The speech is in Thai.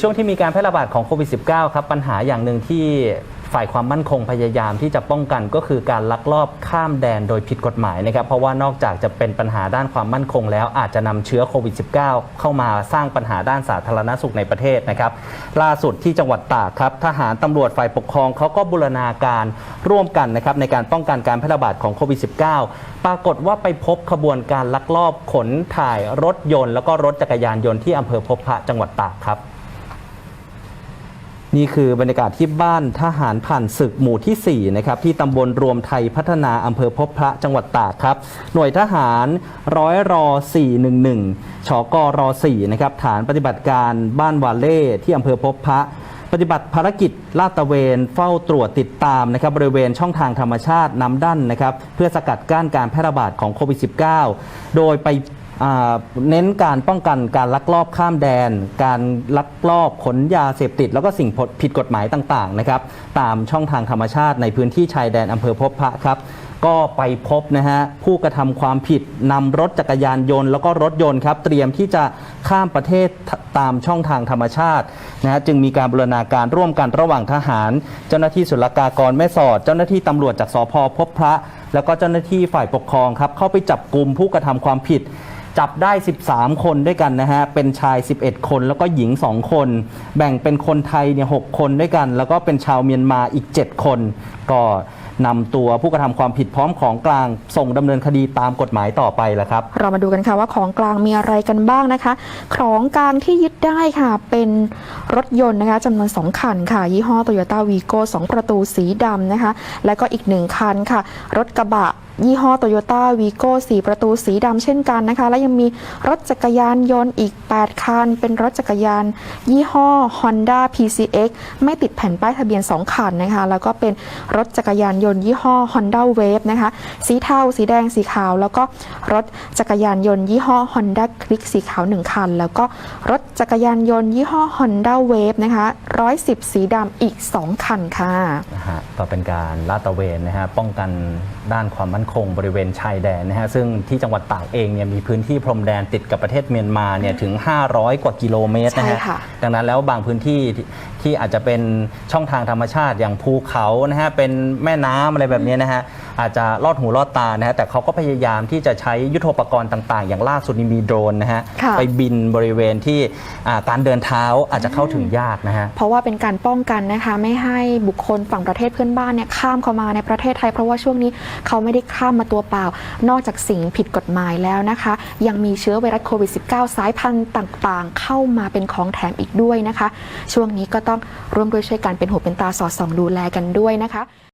ช่วงที่มีการแพร่ระบาดของโควิด -19 ครับ ปัญหาอย่างหนึ่งที่ฝ่ายความมั่นคงพยายามที่จะป้องกันก็คือการลักลอบข้ามแดนโดยผิดกฎหมายนะครับ เพราะว่านอกจากจะเป็นปัญหาด้านความมั่นคงแล้วอาจจะนำเชื้อโควิด -19 เข้ามาสร้างปัญหาด้านสาธารณสุขในประเทศนะครับ ล่าสุดที่จังหวัดตากครับ ทหารตำรวจฝ่ายปกครองเขาก็บูรณาการร่วมกันนะครับในการป้องกันการแพร่ระบาดของโควิด -19 ปรากฏว่าไปพบขบวนการลักลอบขนถ่ายรถยนต์ แล้วก็รถจักรยานยนต์ที่อำเภอพบพระจังหวัดตากครับ นี่คือบรรยากาศที่บ้านทหารผ่านศึกหมู่ที่ 4 นะครับ ที่ตำบลรวมไทยพัฒนาอำเภอพบพระจังหวัดตากครับ หน่วยทหารร้อยรอ 411ชกรอ4นะครับ ฐานปฏิบัติการบ้านวาเล่ที่อำเภอพบพระปฏิบัติภารกิจลาดตระเวนเฝ้าตรวจติดตามนะครับบริเวณช่องทางธรรมชาติน้ำดั้นนะครับ เพื่อสกัดกั้นการแพร่ระบาดของโควิด -19 โดยไป เน้นการป้องกันการลักลอบข้ามแดน การลักลอบขนยาเสพติด แล้วก็สิ่งผิดกฎหมายต่างๆนะครับตามช่องทางธรรมชาติในพื้นที่ชายแดนอำเภอพบพระครับก็ไปพบนะฮะผู้กระทำความผิดนำรถจักรยานยนต์ แล้วก็รถยนต์ครับ เตรียมที่จะข้ามประเทศตามช่องทางธรรมชาตินะฮะจึงมีการบูรณาการร่วมกันระหว่างทหาร เจ้าหน้าที่ศุลกากรแม่สอด เจ้าหน้าที่ตำรวจจากสพพบพระ แล้วก็เจ้าหน้าที่ฝ่ายปกครองครับเข้าไปจับกลุ่มผู้กระทำความผิดจับได้ 13 คนด้วยกันนะฮะ เป็นชาย 11 คน แล้วก็หญิง 2 คน แบ่งเป็นคนไทยเนี่ย 6 คนด้วยกัน แล้วก็เป็นชาวเมียนมาอีก 7 คน ก็ นำตัวผู้กระทำความผิดพร้อมของกลาง ส่งดำเนินคดีตามกฎหมายต่อไปแล้วครับ เรามาดูกันค่ะว่าของกลางมีอะไรกันบ้างนะคะ ของกลางที่ยึดได้ค่ะ เป็นรถยนต์นะคะจำนวน2คันค่ะ ยี่ห้อ Toyota Vigo 2ประตูสีดำนะคะ และก็อีก 1 คันค่ะ รถกระบะ ยี่ห้อ Toyota Vigo 4ประตูสีดำเช่นกันนะคะ และยังมีรถจักรยานยนต์อีก 8 คัน เป็นรถจักรยาน ยี่ห้อ Honda PCX ไม่ติดแผ่นป้ายทะเบียน 2 คันนะคะ แล้วก็เป็นรถจักรยานยนต์ยี่ห้อ Honda Wave นะคะ สีเทา สีแดง สีขาว แล้วก็รถจักรยานยนต์ยี่ห้อ Honda Click สีขาว 1 คัน แล้วก็รถจักรยานยนต์ยี่ห้อ Honda Wave นะคะ110 สีดำอีก 2 คันค่ะ นะฮะก็เป็นการลาดตระเวนนะฮะป้องกันด้านความมั่นคงบริเวณชายแดนนะฮะซึ่งที่จังหวัดตากเองเนี่ยมีพื้นที่พรมแดนติดกับประเทศเมียนมาเนี่ยถึง 500 กว่ากิโลเมตรนะใช่ฮะค่ะดังนั้นแล้วบางพื้นที่ที่ที่อาจจะเป็นช่องทางธรรมชาติอย่างภูเขานะฮะเป็นแม่น้ำอะไรแบบนี้นะฮะ อาจจะลอดหูลอดตานะฮะแต่เขาก็พยายามที่จะใช้ยุทโธปกรณ์ต่าง ๆ อย่างล่าสุดนี่มีโดรนนะฮะค่ะไปบินบริเวณที่อ่าการเดินเท้าอาจจะเข้าถึงยากนะฮะ เพราะว่าเป็นการป้องกันนะคะไม่ให้บุคคลฝั่งประเทศเพื่อนบ้านเนี่ยข้ามเข้ามาในประเทศไทย เพราะว่าช่วงนี้เขาไม่ได้ข้ามมาตัวเปล่า นอกจากสิ่งผิดกฎหมายแล้วนะคะ ยังมีเชื้อไวรัสโควิด -19 สายพันธุ์ต่างๆ เข้ามาเป็นของแถมอีกด้วยนะคะ ช่วงนี้ก็ต้องร่วมด้วยช่วยกันเป็นหูเป็นตาสอดส่องดูแลกันด้วยนะคะ